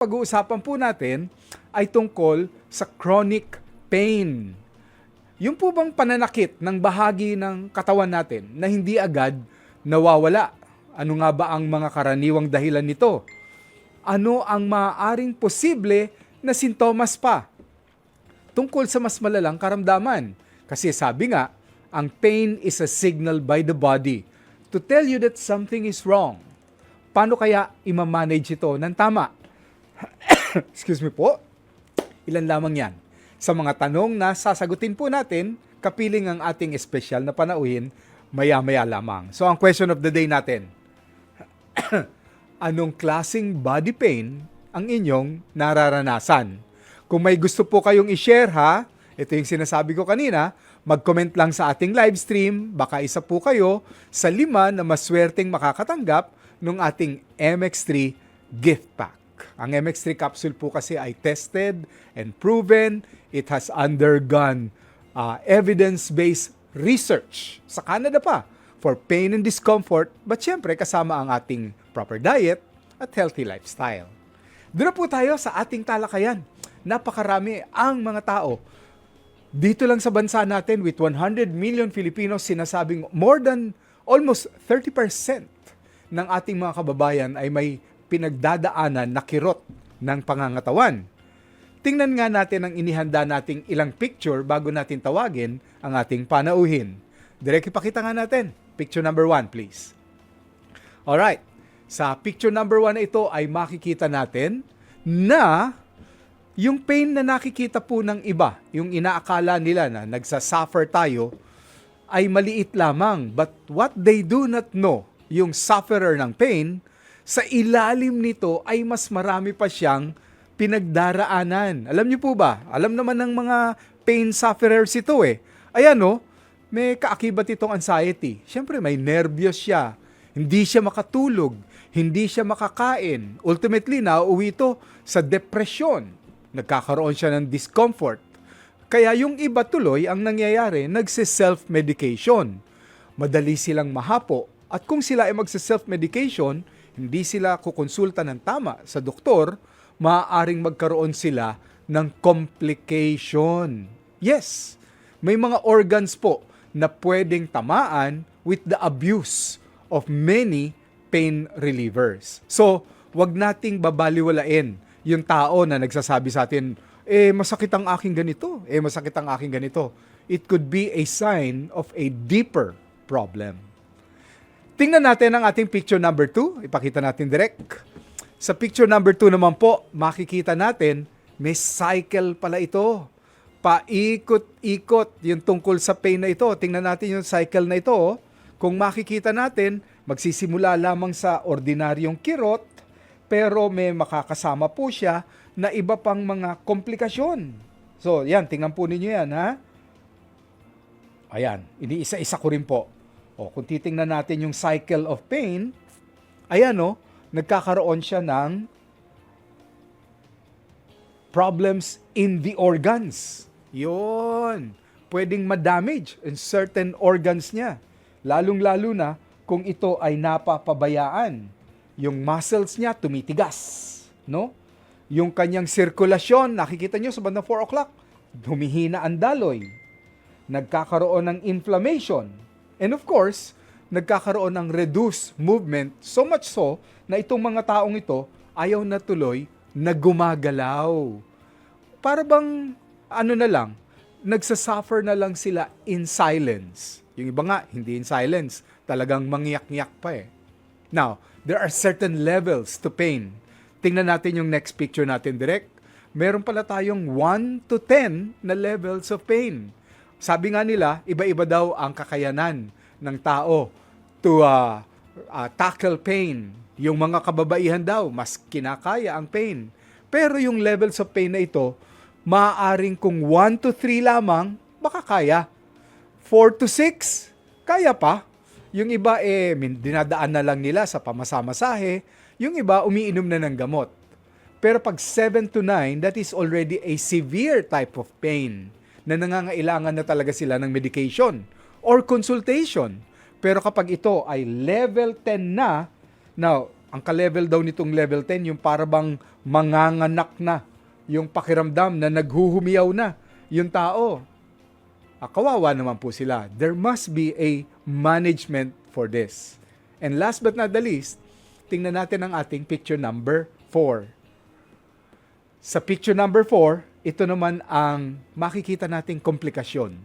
pag-uusapan po natin ay tungkol sa chronic pain. Yung po bang pananakit ng bahagi ng katawan natin na hindi agad nawawala? Ano nga ba ang mga karaniwang dahilan nito? Ano ang maaaring posible na sintomas pa? Tungkol sa mas malalang karamdaman. Kasi sabi nga, ang pain is a signal by the body to tell you that something is wrong. Paano kaya imamanage ito ng tama? Excuse me po. Ilan lamang yan. Sa mga tanong na sasagutin po natin, kapiling ang ating espesyal na panauhin, maya-maya lamang. So ang question of the day natin, anong klasing body pain ang inyong nararanasan? Kung may gusto po kayong i-share ha, ito yung sinasabi ko kanina, mag-comment lang sa ating live stream, baka isa po kayo sa lima na maswerteng makakatanggap ng ating MX3 gift pack. Ang MX3 capsule po kasi ay tested and proven. It has undergone uh, evidence-based research sa Canada pa for pain and discomfort, but syempre kasama ang ating proper diet at healthy lifestyle. Doon na po tayo sa ating talakayan. Napakarami ang mga tao. Dito lang sa bansa natin with 100 million Filipinos, sinasabing more than almost 30% ng ating mga kababayan ay may pinagdadaanan na kirot ng pangangatawan. Tingnan nga natin ang inihanda nating ilang picture bago natin tawagin ang ating panauhin. Direk ipakita nga natin. Picture number one, please. Alright. Sa picture number one na ito ay makikita natin na yung pain na nakikita po ng iba, yung inaakala nila na nagsasuffer tayo, ay maliit lamang. But what they do not know, yung sufferer ng pain, sa ilalim nito ay mas marami pa siyang pinagdaraanan. Alam niyo po ba? Alam naman ng mga pain sufferers ito eh. Ayan no, may kaakibat itong anxiety. Siyempre may nervyos siya. Hindi siya makatulog. Hindi siya makakain. Ultimately, nauuwi ito sa depression. Nagkakaroon siya ng discomfort. Kaya yung iba tuloy ang nangyayari, nagsi-self-medication. Madali silang mahapo. At kung sila ay magsi-self-medication, hindi sila kukonsulta ng tama sa doktor, maaaring magkaroon sila ng complication. Yes, may mga organs po na pwedeng tamaan with the abuse of many pain relievers. So, wag nating babaliwalain yung tao na nagsasabi sa atin, eh masakit ang aking ganito, eh masakit ang aking ganito. It could be a sign of a deeper problem. Tingnan natin ang ating picture number 2. Ipakita natin direct. Sa picture number 2 naman po, makikita natin may cycle pala ito. Paikot-ikot yung tungkol sa pain na ito. Tingnan natin yung cycle na ito. Kung makikita natin, magsisimula lamang sa ordinaryong kirot, pero may makakasama po siya na iba pang mga komplikasyon. So, yan, tingnan po ninyo yan, ha? Ayan, iniisa-isa ko rin po. O, kung titingnan natin yung cycle of pain, ayan o, nagkakaroon siya ng problems in the organs. Yun. Pwedeng ma-damage in certain organs niya. Lalong-lalo na kung ito ay napapabayaan. Yung muscles niya tumitigas. No? Yung kanyang sirkulasyon, nakikita nyo sa bandang 4 o'clock, humihina ang daloy. Nagkakaroon ng inflammation. And of course, nagkakaroon ng reduced movement so much so na itong mga taong ito ayaw na tuloy na gumagalaw. Para bang ano na lang, nagsasuffer na lang sila in silence. Yung iba nga, hindi in silence, talagang mangyak-ngyak pa eh. Now, there are certain levels to pain. Tingnan natin yung next picture natin direct. Meron pala tayong 1 to 10 na levels of pain. Sabi nga nila, iba-iba daw ang kakayanan ng tao to uh, uh, tackle pain. Yung mga kababaihan daw, mas kinakaya ang pain. Pero yung levels of pain na ito, maaaring kung 1 to 3 lamang, makakaya. 4 to 6, kaya pa. Yung iba eh, dinadaan na lang nila sa pamasamasahe. Yung iba, umiinom na ng gamot. Pero pag 7 to 9, that is already a severe type of pain na nangangailangan na talaga sila ng medication or consultation. Pero kapag ito ay level 10 na, now, ang ka-level daw nitong level 10, yung para bang manganganak na, yung pakiramdam na naghuhumiyaw na yung tao. Ah, kawawa naman po sila. There must be a management for this. And last but not the least, tingnan natin ang ating picture number 4. Sa picture number 4, ito naman ang makikita nating komplikasyon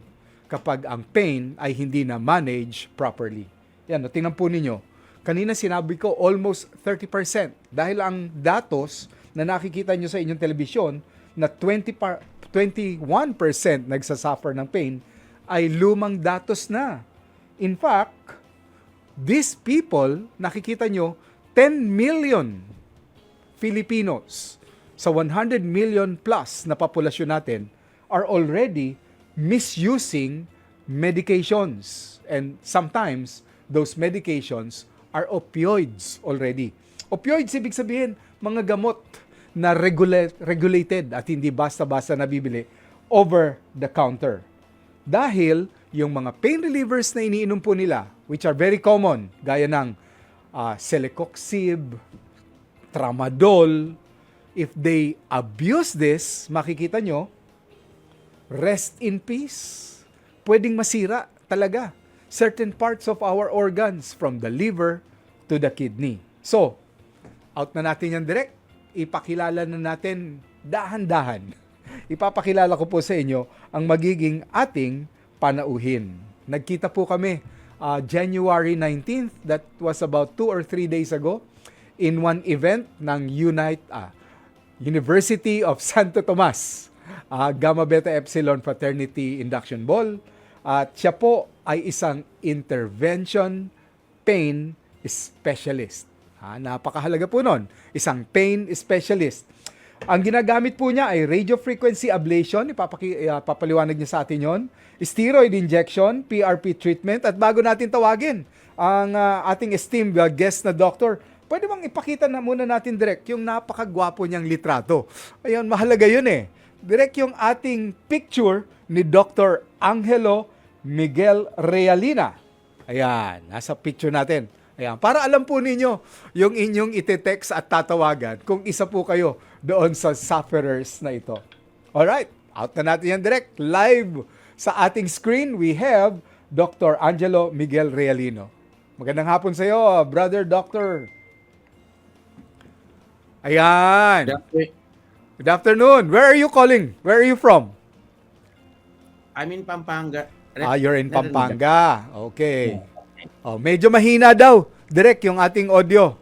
kapag ang pain ay hindi na manage properly. Yan, tingnan po ninyo. Kanina sinabi ko almost 30% dahil ang datos na nakikita nyo sa inyong telebisyon na 20 par- 21% nagsasuffer ng pain ay lumang datos na. In fact, these people, nakikita nyo, 10 million Filipinos sa 100 million plus na populasyon natin are already misusing medications. And sometimes, those medications are opioids already. Opioids, ibig sabihin, mga gamot na regula- regulated at hindi basta-basta nabibili over the counter. Dahil yung mga pain relievers na iniinom po nila, which are very common, gaya ng ah, celecoxib, tramadol, if they abuse this, makikita nyo, rest in peace. Pwedeng masira talaga certain parts of our organs from the liver to the kidney. So, out na natin yan direct. Ipakilala na natin dahan-dahan. Ipapakilala ko po sa inyo ang magiging ating panauhin. Nagkita po kami uh, January 19th, that was about two or three days ago, in one event ng Unite, ah, University of Santo Tomas, ah, Gamma Beta Epsilon Fraternity Induction Ball. At siya po ay isang intervention pain specialist. Ah, napakahalaga po nun. Isang pain specialist. Ang ginagamit po niya ay radio frequency ablation, ipapaki, uh, niya sa atin yon, steroid injection, PRP treatment, at bago natin tawagin ang uh, ating esteemed uh, guest na doctor, pwede bang ipakita na muna natin direct yung napakagwapo niyang litrato. Ayun, mahalaga yun eh. Direct yung ating picture ni Dr. Angelo Miguel Realina. Ayan, nasa picture natin. Ayan, para alam po ninyo yung inyong ite-text at tatawagan kung isa po kayo doon sa sufferers na ito. Alright, out na natin yan direct. Live sa ating screen, we have Dr. Angelo Miguel Realino. Magandang hapon sa iyo, brother doctor. Ayan. Good afternoon. Where are you calling? Where are you from? I'm in Pampanga. Ah, you're in Pampanga. Okay. Oh, medyo mahina daw. Direct yung ating audio.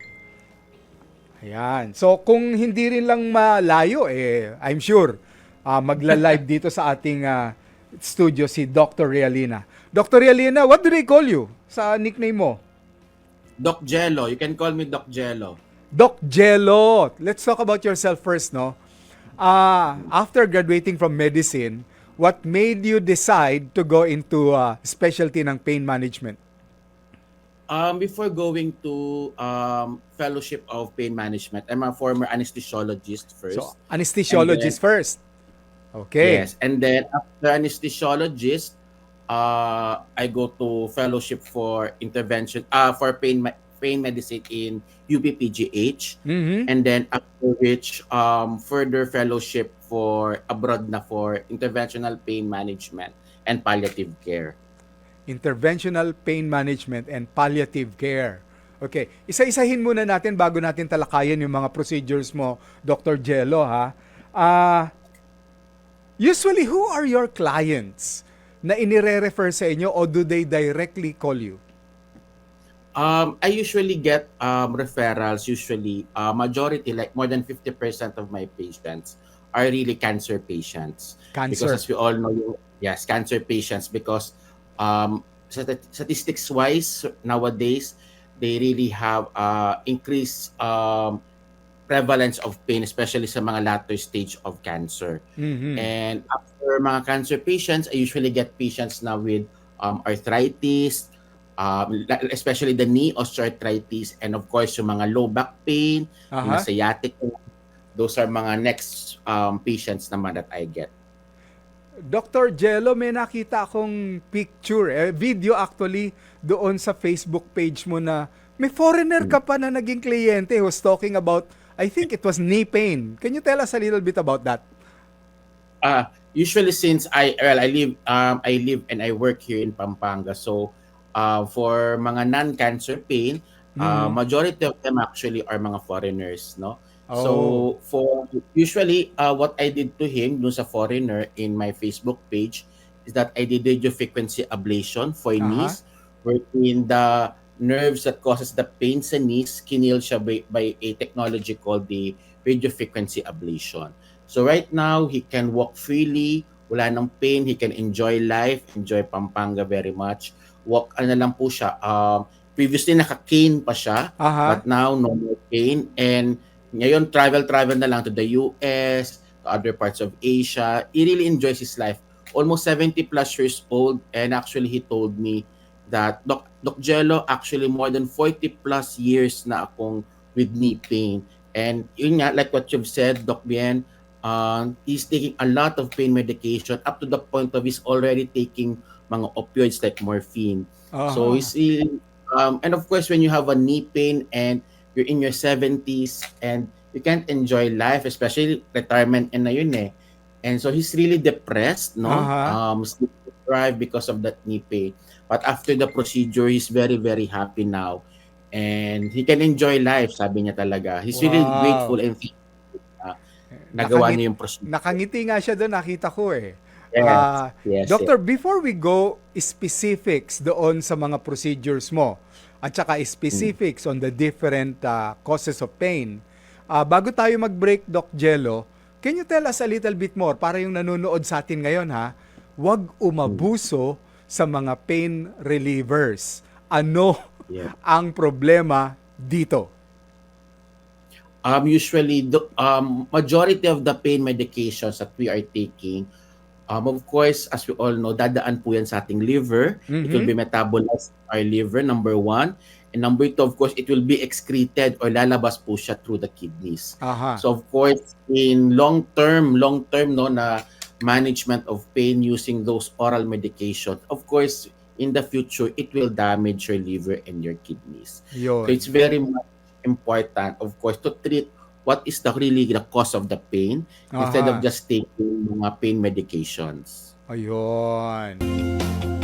Ayan. So, kung hindi rin lang malayo, eh, I'm sure, ah, magla-live dito sa ating ah, studio si Dr. Realina. Dr. Realina, what do they call you sa nickname mo? Doc Jello. You can call me Doc Jello. Doc Jello. Let's talk about yourself first, no? Ah, after graduating from medicine, what made you decide to go into uh, specialty ng pain management? Um, before going to um, Fellowship of Pain Management, I'm a former anesthesiologist first. So, anesthesiologist first. Okay. Yes. And then after anesthesiologist, uh, I go to Fellowship for Intervention, uh, for pain, pain medicine in UPPGH. Mhm. And then after which, um, further fellowship for abroad na for interventional pain management and palliative care. Interventional pain management and palliative care. Okay, isa-isahin muna natin bago natin talakayin yung mga procedures mo, Dr. Jello, ha? Ah, usually, who are your clients na inire-refer sa inyo o do they directly call you? Um, I usually get um, referrals. Usually, uh, majority, like more than 50% of my patients are really cancer patients. Cancer. Because as we all know, yes, cancer patients because um, stat- statistics-wise nowadays, they really have uh, increased um, prevalence of pain, especially sa mga latter stage of cancer. Mhm. And after mga cancer patients, I usually get patients now with um, arthritis, um, la- especially the knee osteoarthritis, and of course, yung mga low back pain, yung Aha. mga sciatic. Those are mga next um, patients naman that I get. Dr. Jello, may nakita akong picture, eh, video actually, doon sa Facebook page mo na May foreigner ka pa na naging kliyente who was talking about, I think it was knee pain. Can you tell us a little bit about that? Uh, usually since I well I live um I live and I work here in Pampanga. So uh, for mga non-cancer pain, uh, Mm. majority of them actually are mga foreigners, no? Oh. So for usually uh, what I did to him dun sa foreigner in my Facebook page is that I did radio frequency ablation for Aha. knees wherein the nerves that causes the pain sa knees kinil siya by, by a technology called the radio frequency ablation. So right now he can walk freely, wala nang pain, he can enjoy life, enjoy Pampanga very much. Walk ano na lang po siya um previously naka-cane pa siya Aha. but now no more pain and ngayon travel travel na lang to the US to other parts of Asia. He really enjoys his life. Almost 70 plus years old and actually he told me that Doc, Doc Jello actually more than 40 plus years na akong with knee pain. And yun nga like what you've said Doc Bien um, he's taking a lot of pain medication up to the point of he's already taking mga opioids like morphine Aha. so it's really, um, and of course when you have a knee pain and you're in your 70s and you can't enjoy life, especially retirement and na yun eh. And so he's really depressed, no? Aha. Um, sleep deprived because of that knee pain. But after the procedure, he's very, very happy now. And he can enjoy life, sabi niya talaga. He's really Wow. grateful and thankful na nagawa Nakangit- niya yung procedure. Nakangiti nga siya doon, nakita ko eh. Yes, Ah, yes, Doctor, before we go specifics doon sa mga procedures mo at saka specifics on the different ah, causes of pain, ah, bago tayo mag-break, Doc Jello, can you tell us a little bit more para yung nanonood sa atin ngayon ha, wag umabuso sa mga pain relievers. Ano Yeah. ang problema dito? um, usually the um, majority of the pain medications that we are taking um, of course as we all know dadaan po yan sa ating liver it will Mhm. be metabolized in our liver number one and number two of course it will be excreted or lalabas po siya through the kidneys Aha. so of course in long term long term no na management of pain using those oral medications of course in the future it will damage your liver and your kidneys Yun. so it's very much important, of course, to treat what is the really the cause of the pain instead Aha. of just taking mga pain medications. Ayun.